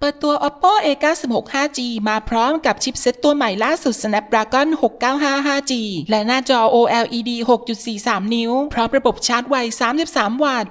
เปิดตัว Oppo A9 16 5G มาพร้อมกับชิปเซ็ตตัวใหม่ล่าสุด Snapdragon 695 5G และหน้าจอ OLED 6.43 นิ้ว พร้อมระบบชาร์จไว 33 วัตต์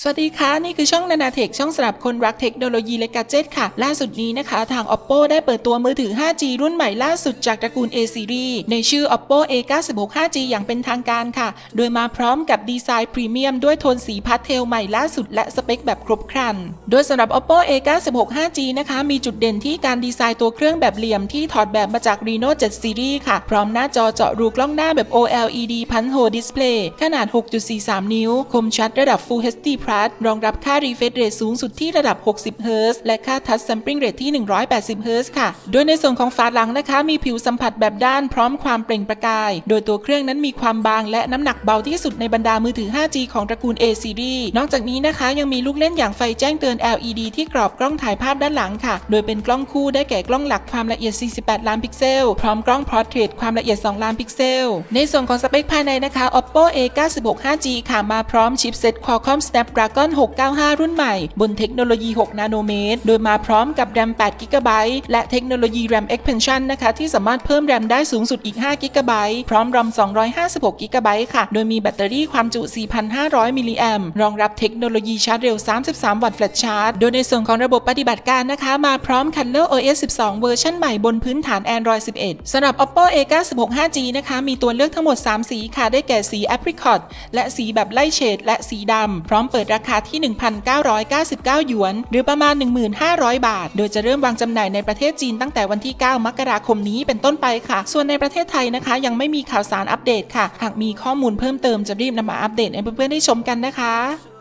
สวัสดีค่ะ นี่คือช่องนานาเทคช่องสำหรับคนรักเทคโนโลยีและกาเจ็ตค่ะ ล่าสุดนี้นะคะ ทาง Oppo ได้เปิดตัวมือถือ 5G รุ่นใหม่ล่าสุดจากตระกูล A Series ในชื่อ Oppo A96 5G อย่างเป็นทางการค่ะ โดยมาพร้อมกับดีไซน์พรีเมียมด้วยโทนสีพาสเทลใหม่ล่าสุดและสเปคแบบครบครัน โดยสำหรับ Oppo A96 5G นะคะ มีจุดเด่นที่การดีไซน์ตัวเครื่องแบบเหลี่ยมที่ถอดแบบมาจาก Reno 7 Series ค่ะ พร้อมหน้าจอเจาะรูกล้องหน้าแบบ OLED พันโฮดิสเพลย์ขนาด 6.43 นิ้ว คมชัดระดับ Full HD Plus รองรับค่า refresh rate สูงสุดที่ระดับ 60เฮิรตและค่า touch sampling rate ที่ 180เฮิรตค่ะ โดยในส่วนของฝาหลังนะคะ มีผิวสัมผัสแบบด้านพร้อมความเปล่งประกาย โดยตัวเครื่องนั้นมีความบางและน้ำหนักเบาที่สุดในบรรดามือถือ 5G ของตระกูล A series นอกจากนี้นะคะยังมีลูกเล่นอย่างไฟแจ้งเตือน LED ที่กรอบกล้องถ่ายภาพด้านหลังค่ะ โดยเป็นกล้องคู่ได้แก่กล้องหลักความละเอียด 48 ล้านพิกเซล พร้อมกล้อง portrait ความละเอียด 2 ล้านพิกเซล ในส่วนของสเปคภายในนะคะ Oppo A96 5G ค่ะมาพร้อมชิปเซ็ต Qualcomm Snapdragon 695 รุ่นใหม่ บนเทคโนโลยี 6 นาโนเมตร โดยมาพร้อมกับ RAM 8 GB และเทคโนโลยี RAM Expansion นะคะ ที่สามารถเพิ่ม RAM ได้สูงสุดอีก5 GB พร้อม ROM 256 GB ค่ะ โดยมีแบตเตอรี่ความจุ 4,500 มิลลิแอมรองรับเทคโนโลยีชาร์จเร็ว 33 วัตต์แฟลชชาร์จ โดยในส่วนของระบบปฏิบัติการนะคะ มาพร้อม Color OS 12 เวอร์ชันใหม่บนพื้นฐาน Android 11สำหรับ Oppo A96 5G นะคะ มีตัวเลือกทั้งหมด 3 สีค่ะ ได้แก่สี Apricot และสีแบบไล่เฉดและสีดำพร้อมเปิดราคาที่ 1,999 หยวน หรือประมาณ 1,500 บาท โดยจะเริ่มวางจำหน่ายในประเทศจีนตั้งแต่วันที่ 9 มกราคมนี้เป็นต้นไปค่ะ ส่วนในประเทศไทยนะคะ ยังไม่มีข่าวสารอัปเดตค่ะ หากมีข้อมูลเพิ่มเติมจะรีบนำมาอัปเดตให้เพื่อนๆได้ชมกันนะคะ